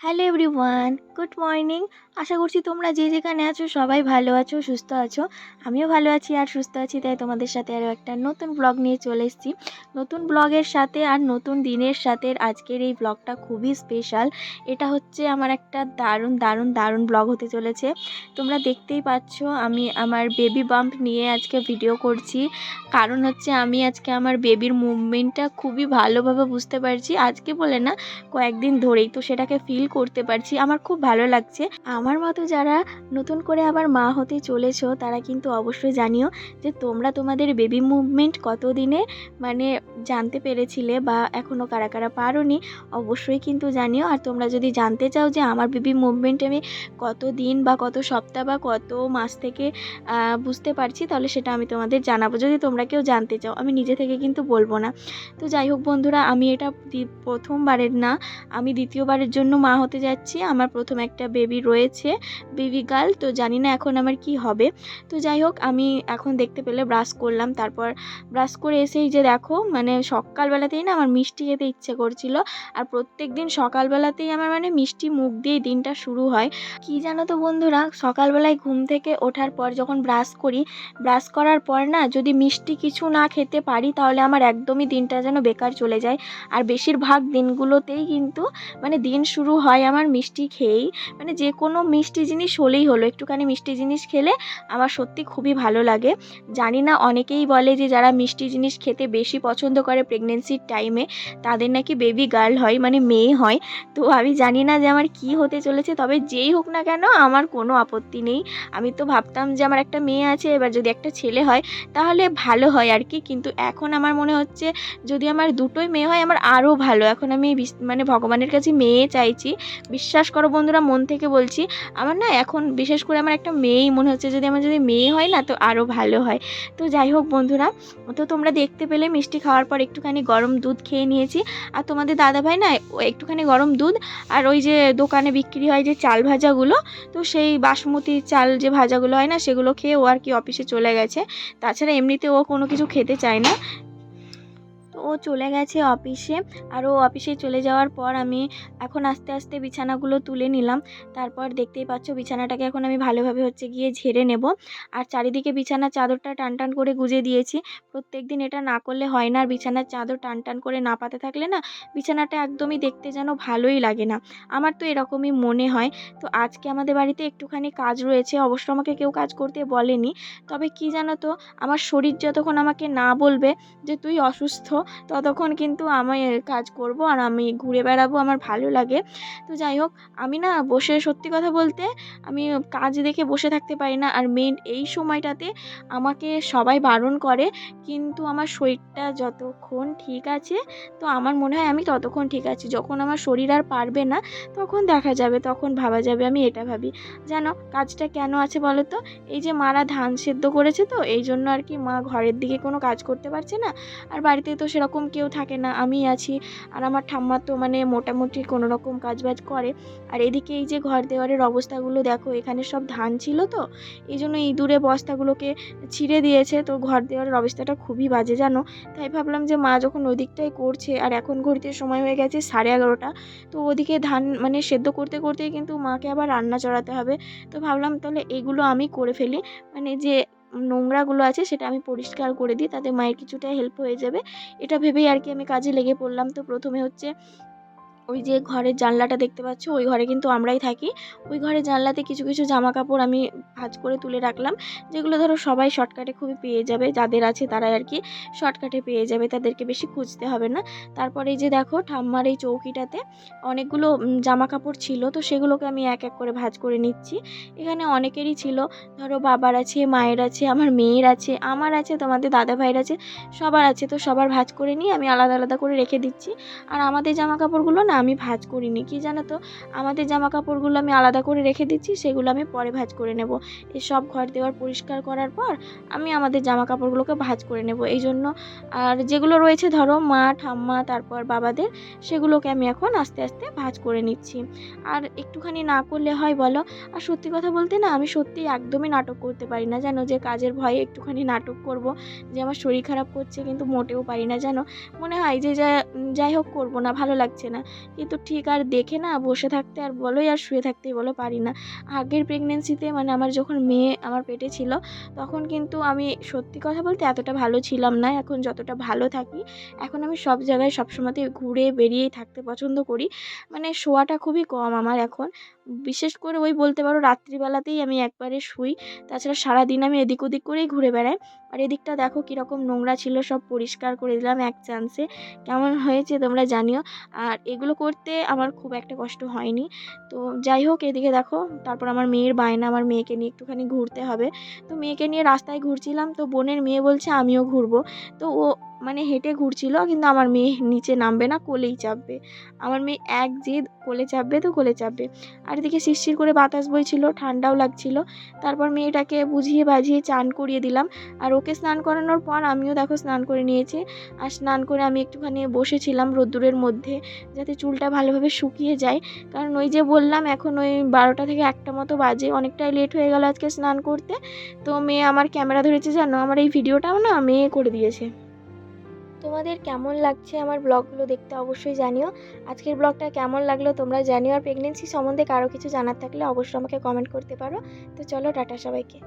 Hello everyone good morning. আশা করছি তোমরা যে যেখানে আছো সবাই ভালো আছো, সুস্থ আছো। আমিও ভালো আছি আর সুস্থ আছি, তাই তোমাদের সাথে আরও একটা নতুন ব্লগ নিয়ে চলে এসেছি। নতুন ব্লগের সাথে আর নতুন দিনের সাথে আজকের এই ব্লগটা খুবই স্পেশাল এটা হচ্ছে আমার একটা দারুণ দারুণ দারুণ ব্লগ হতে চলেছে। তোমরা দেখতেই পাচ্ছ, আমি আমার বেবি বাম্প নিয়ে আজকে ভিডিও করছি। কারণ হচ্ছে আমি আজকে আমার বেবির মুভমেন্টটা খুবই ভালোভাবে বুঝতে পারছি। আজকে বলে না, কয়েকদিন ধরেই তো সেটাকে ফিল করতে পারছি। আমার খুব ভালো লাগছে। আমার মতো যারা নতুন করে আবার মা হতে চলেছো, তারা কিন্তু অবশ্যই জানিও যে তোমরা তোমাদের বেবি মুভমেন্ট কত দিনে মানে জানতে পেরেছিলে বা এখনও কারা কারা পারোনি, অবশ্যই কিন্তু জানিও। আর তোমরা যদি জানতে চাও যে আমার বেবি মুভমেন্ট আমি কত দিন বা কত সপ্তাহ বা কত মাস থেকে বুঝতে পারছি, তাহলে সেটা আমি তোমাদের জানাব। যদি তোমরা কেউ জানতে চাও, আমি নিজে থেকে কিন্তু বলব না। তো যাই হোক বন্ধুরা, আমি এটা প্রথমবারের না, আমি দ্বিতীয়বারের জন্য মা হতে যাচ্ছি। আমার প্রথম একটা বেবি রয়েছে, বেবি গার্ল, তো জানি না এখন আমার কি হবে। তো যাই হোক, আমি এখন দেখতে পেলে ব্রাশ করলাম, তারপর ব্রাশ করে এসেই যে দেখো মানে সকালবেলাতেই না আমার মিষ্টি খেতে ইচ্ছে করছিল, আর প্রত্যেক দিন সকালবেলাতেই আমার মানে মিষ্টি মুখ দিয়ে দিনটা শুরু হয়। কি জানো তো বন্ধুরা, সকালবেলায় ঘুম থেকে ওঠার পর যখন ব্রাশ করি, ব্রাশ করার পর না যদি মিষ্টি কিছু না খেতে পারি, তাহলে আমার একদমই দিনটা যেন বেকার চলে যায়। আর বেশিরভাগ দিনগুলোতেই কিন্তু মানে দিন শুরু হয় আমার মিষ্টি খেয়েই। মানে যে কোনো মিষ্টি জিনিস হলেই হলো, একটুখানি মিষ্টি জিনিস খেলে আমার সত্যি খুবই ভালো লাগে। জানি না অনেকেই বলে যে যারা মিষ্টি জিনিস খেতে বেশি পছন্দ করে প্রেগনেন্সির টাইমে তাদের নাকি বেবি গার্ল হয় মানে মেয়ে হয়। তো আমি জানি না যে আমার কি হতে চলেছে, তবে যেই হোক না কেন আমার কোনো আপত্তি নেই। আমি তো ভাবতাম যে আমার একটা মেয়ে আছে, এবার যদি একটা ছেলে হয়, তাহলে ভালো হয় আর কি। কিন্তু এখন আমার মনে হচ্ছে যদি আমার দুটোই মেয়ে হয়, আমার আরও ভালো। এখন আমি মানে ভগবানের কাছে মেয়ে চাইছি। বিশ্বাস করো বন্ধুরা মন থেকে বলছি, আমার না এখন বিশেষ করে আমার একটা মেয়েই মনে হচ্ছে, যদি আমার যদি মেয়ে হয় না তো আরও ভালো হয়। তো যাই হোক বন্ধুরা, তো তোমরা দেখতে পেলে মিষ্টি খাওয়ার পর একটুখানি গরম দুধ খেয়ে নিয়েছি। আর তোমাদের দাদাভাই না একটুখানি গরম দুধ আর ওই যে দোকানে বিক্রি হয় যে চাল ভাজাগুলো, তো সেই বাসমতি চাল যে ভাজাগুলো হয় না সেগুলো খেয়ে ও আর কি অফিসে চলে গেছে। তাছাড়া এমনিতে ও কোনো কিছু খেতে চায় না। ও চলে গেছে অফিসে। আর ও অফিসে চলে যাওয়ার পর আমি এখন আস্তে আস্তে বিছানাগুলো তুলে নিলাম। তারপর দেখতেই পাচ্ছ বিছানাটাকে এখন আমি ভালোভাবে হচ্ছে গিয়ে ঝেড়ে নেব। আর চারিদিকে বিছানার চাদরটা টান টান করে গুজে দিয়েছি। প্রত্যেক দিন এটা না করলে হয় না। আর বিছানার চাদর টান টান করে না পাতে থাকলে না বিছানাটা একদমই দেখতে যেন ভালোই লাগে না। আমার তো এরকমই মনে হয়। তো আজকে আমাদের বাড়িতে একটুখানি কাজ রয়েছে। অবশ্য আমাকে কেউ কাজ করতে বলেনি। তবে কি জানো তো, আমার শরীর যতক্ষণ আমাকে না বলবে যে তুই অসুস্থ ততক্ষণ কিন্তু আমি কাজ করব আর আমি ঘুরে বেড়াবো, আমার ভালো লাগে। তো যাই হোক, আমি না বসে সত্যি কথা বলতে আমি কাজ দেখে বসে থাকতে পারি না। আর মেন এই সময়টাতে আমাকে সবাই বারণ করে, কিন্তু আমার শরীরটা যতক্ষণ ঠিক আছে, তো আমার মনে হয় আমি ততক্ষণ ঠিক আছি। যখন আমার শরীর আর পারবে না, তখন দেখা যাবে, তখন ভাবা যাবে, আমি এটা ভাবি। জানো কাজটা কেন আছে বলো তো? এই যে মারা ধান সেদ্ধ করেছে তো, এই জন্য আর কি মা ঘরের দিকে কোনো কাজ করতে পারছে না। আর বাড়িতে তো সেরকম কেউ থাকে না, আমি আছি। আর আমার ঠাম্মা তো মানে মোটামুটি কোনো রকম কাজবাজ করে। আর এদিকে এই যে ঘর দেওয়ারের অবস্থাগুলো দেখো, এখানে সব ধান ছিল তো, এই জন্য ইঁদুরে বস্তাগুলোকে ছিঁড়ে দিয়েছে। তো ঘর দেওয়ারের অবস্থাটা খুবই বাজে, জানো? তাই ভাবলাম যে মা যখন ওদিকটাই করছে, আর এখন ঘড়িতে সময় হয়ে গেছে সাড়ে এগারোটা, তো ওদিকে ধান মানে সেদ্ধ করতে করতেই কিন্তু মাকে আবার রান্না চড়াতে হবে। তো ভাবলাম তাহলে এগুলো আমি করে ফেলি। মানে যে নোংরাগুলো আছে সেটা আমি পরিষ্কার করে দিই, তাতে মায়ের কিছুটা হেল্প হয়ে যাবে। এটা ভেবেই আর কি আমি কাজে লেগে পড়লাম। তো প্রথমে হচ্ছে ওই যে ঘরের জানলাটা দেখতে পাচ্ছ, ওই ঘরে কিন্তু আমরাই থাকি। ওই ঘরের জানলাতে কিছু কিছু জামা কাপড় আমি ভাঁজ করে তুলে রাখলাম, যেগুলো ধরো সবাই শর্টকাটে খুবই পেয়ে যাবে, যাদের আছে তারাই আর কি শর্টকাটে পেয়ে যাবে, তাদেরকে বেশি খুঁজতে হবে না। তারপরে এই যে দেখো ঠাম্মার এই চৌকিটাতে অনেকগুলো জামা কাপড় ছিল, তো সেগুলোকে আমি এক এক করে ভাঁজ করে নিচ্ছি। এখানে অনেকেরই ছিল, ধরো বাবার আছে, মায়ের আছে, আমার মেয়ের আছে, আমার আছে, তোমাদের দাদা ভাইয়ের আছে, সবার আছে, তো সবার ভাঁজ করে নিয়ে আমি আলাদা আলাদা করে রেখে দিচ্ছি। আর আমাদের জামা কাপড়গুলো না আমি ভাঁজ করিনি। কি জানো তো আমাদের জামা কাপড়গুলো আমি আলাদা করে রেখে দিচ্ছি, সেগুলো আমি পরে ভাজ করে নেব। এই সব ঘর দেওয়ার পরিষ্কার করার পর আমি আমাদের জামা কাপড়গুলোকে ভাজ করে নেব। এই জন্য আর যেগুলো রয়েছে ধরো মা, ঠাম্মা, তারপর বাবাদের, সেগুলোকে আমি এখন আস্তে আস্তে ভাজ করে নিচ্ছি। আর একটুখানি না করলে হয় বলো? আর সত্যি কথা বলতে না, আমি সত্যি একদমই নাটক করতে পারি না। জানো যে কাজের ভয়ে একটুখানি নাটক করব, যে আমার শরীর খারাপ করছে কিন্তু মোটেও পারি না। জানো? মনে হয় যে যা, যাই হোক করব না, ভালো লাগছে না। কিন্তু ঠিক আর দেখে না, বসে থাকতে আর বলোই আর শুয়ে থাকতেই বলো পারি না। আগের প্রেগনেন্সিতে মানে আমার যখন মেয়ে আমার পেটে ছিল, তখন কিন্তু আমি সত্যি কথা বলতে এতটা ভালো ছিলাম না, এখন যতটা ভালো থাকি, এখন আমি সব জায়গায় সবসময়তে ঘুরে বেরিয়েই থাকতে পছন্দ করি। মানে শোয়াটা খুবই কম আমার এখন। বিশেষ করে ওই বলতে পারো রাত্রিবেলাতেই আমি একবারে শুই। তাছাড়া সারাদিন আমি এদিক ওদিক করেই ঘুরে বেড়াই। আর এদিকটা দেখো কীরকম নোংরা ছিল, সব পরিষ্কার করে দিলাম এক চান্সে কেমন হয়েছে তোমরা জানিও। আর এগুলো করতে আমার খুব একটা কষ্ট হয়নি। তো যাই হোক, এদিকে দেখো, তারপর আমার মেয়ের বায়না, আমার মেয়েকে নিয়ে একটুখানি ঘুরতে হবে। তো মেয়েকে নিয়ে রাস্তায় ঘুরছিলাম, তো বোনের মেয়ে বলছে, আমিও ঘুরবো। তো ও মানে হেঁটে ঘুরছিল, কিন্তু আমার মেয়ে নিচে নামবে না, কোলেই চাপবে। আমার মেয়ে এক জেদ, কোলে চাপবে তো কোলে চাপবে। আর এদিকে শিরশির করে বাতাস বইছিল, ঠান্ডাও লাগছিল। তারপর মেয়েটাকে বুঝিয়ে বাজিয়ে চান করিয়ে দিলাম। আর ওকে স্নান করানোর পর আমিও দেখো স্নান করে নিয়েছি। আর স্নান করে আমি একটুখানি বসেছিলাম রোদ্দুরের মধ্যে, যাতে চুলটা ভালোভাবে শুকিয়ে যায়। কারণ ওই যে বললাম, এখন ওই বারোটা থেকে একটা মতো বাজে, অনেকটাই লেট হয়ে গেল আজকে স্নান করতে। তো মেয়ে আমার ক্যামেরা ধরেছে, জানো? আমার এই ভিডিওটাও না মেয়ে করে দিয়েছে। তোমাদের কেমন লাগছে আমার ব্লগগুলো দেখতে অবশ্যই জানিও। আজকের ব্লগটা কেমন লাগল তোমরা জানিও। আর প্রেগনেন্সি সম্বন্ধে কারও কিছু জানার থাকলে অবশ্যই আমাকে কমেন্ট করতে পারো। তো চলো টাটা সবাইকে।